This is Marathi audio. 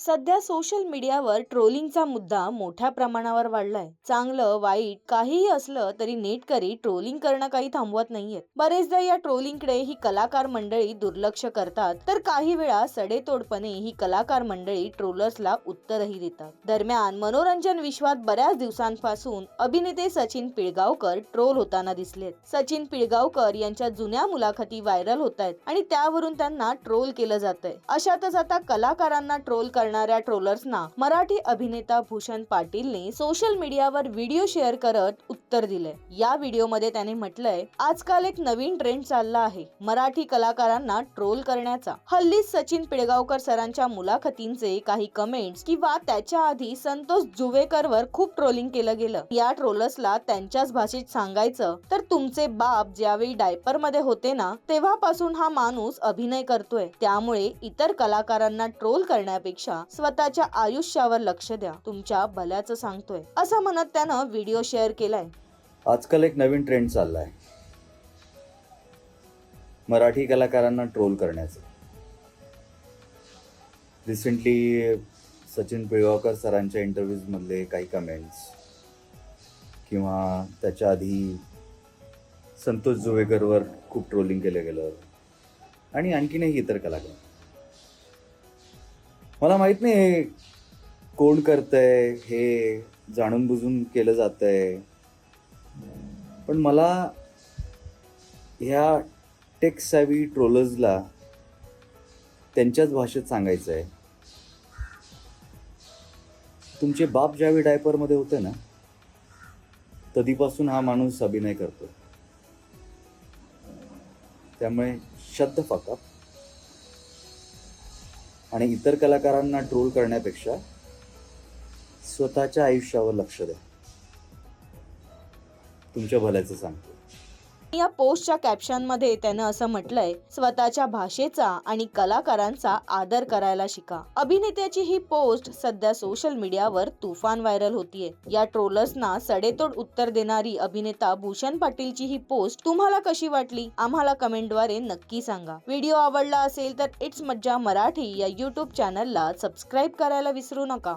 सध्या सोशल मीडियावर ट्रोलिंगचा मुद्दा मोठ्या प्रमाणावर वाढलाय. चांगलं वाईट काहीही असलं तरी नेटकरी ट्रोलिंग करणं काही थांबवत नाहीयेत. बरेचदा या ट्रोलिंगकडे ही कलाकार मंडळी दुर्लक्ष करतात तर काही वेळा सडेतोडपणे ही कलाकार मंडळी ट्रोलर्सला उत्तरही देतात. दरम्यान मनोरंजन विश्वात बऱ्याच दिवसांपासून अभिनेते सचिन पिळगावकर ट्रोल होताना दिसलेत. सचिन पिळगावकर यांच्या जुन्या मुलाखती व्हायरल होत आहेत आणि त्यावरून त्यांना ट्रोल केलं जात आहे अशातच आता कलाकारांना ट्रोल करणं करणाऱ्या ट्रोलर्सना मराठी अभिनेता भूषण पाटीलने सोशल मीडियावर व्हिडिओ शेअर करत उत्तर दिलंय. या व्हिडिओमध्ये त्याने म्हटलंय आजकाल एक नवीन ट्रेंड चालला आहे मराठी कलाकारांना ट्रोल करण्याचा. हल्लीच सचिन पिळगावकर सरांच्या मुलाखतींचे काही कमेंट्स किंवा त्याच्या आधी संतोष जुवेकरवर खूप ट्रोलिंग केलं गेलं. या ट्रोलर्सला त्यांच्याच भाषेत सांगायचं तर तुमचे बाप ज्यावेळी डायपरमध्ये होते ना तेव्हापासून हा माणूस अभिनय करतोय. त्यामुळे इतर कलाकारांना ट्रोल करण्यापेक्षा स्वतःच्या आयुष्यावर लक्ष द्या. तुमच्या भल्याचं सांगतोय. असं म्हणत त्यानं व्हिडिओ शेअर केलाय. आजकाल एक नवीन ट्रेंड चालला आहे मराठी कलाकारांना ट्रोल करण्याचं. रिसेंटली सचिन पिळगावकर सरांच्या इंटरव्ह्यूजमधले काही कमेंट्स किंवा त्याच्या आधी संतोष जुवेकरवर खूप ट्रोलिंग केलं गेलं आणि आणखीनही इतर कलाकार. मला माहीत नाही कोण करतंय हे जाणून बुजून केलं जातंय. पण मला ह्या टेक सॅवी ट्रोलर्सला त्यांच्याच भाषेत सांगायचं आहे. तुमचे बाप ज्यावेळी डायपरमध्ये होते ना तधीपासून हा माणूस अभिनय करतो त्यामुळे शब्द फका आणि इतर कलाकारांना ट्रोल करण्यापेक्षा स्वतःच्या आयुष्यावर लक्ष द्या. तुमच्या भल्याचं सांगतो. या पोस्टच्या कॅप्शनमध्ये त्यानं असं म्हटलंय स्वतःच्या भाषेचा आणि कलाकारांचा आदर करायला शिका. अभिनेत्याची ही पोस्ट सध्या सोशल मीडियावर तुफान व्हायरल होतीये. या ट्रोलर्सना सडेतोड उत्तर देणारी अभिनेता भूषण पाटीलची ही पोस्ट तुम्हाला कशी वाटली? आम्हाला कमेंटद्वारे नक्की सांगा. व्हिडिओ आवडला असेल तर इट्स मज्जा मराठी या युट्यूब चॅनलला सबस्क्राईब करायला विसरू नका.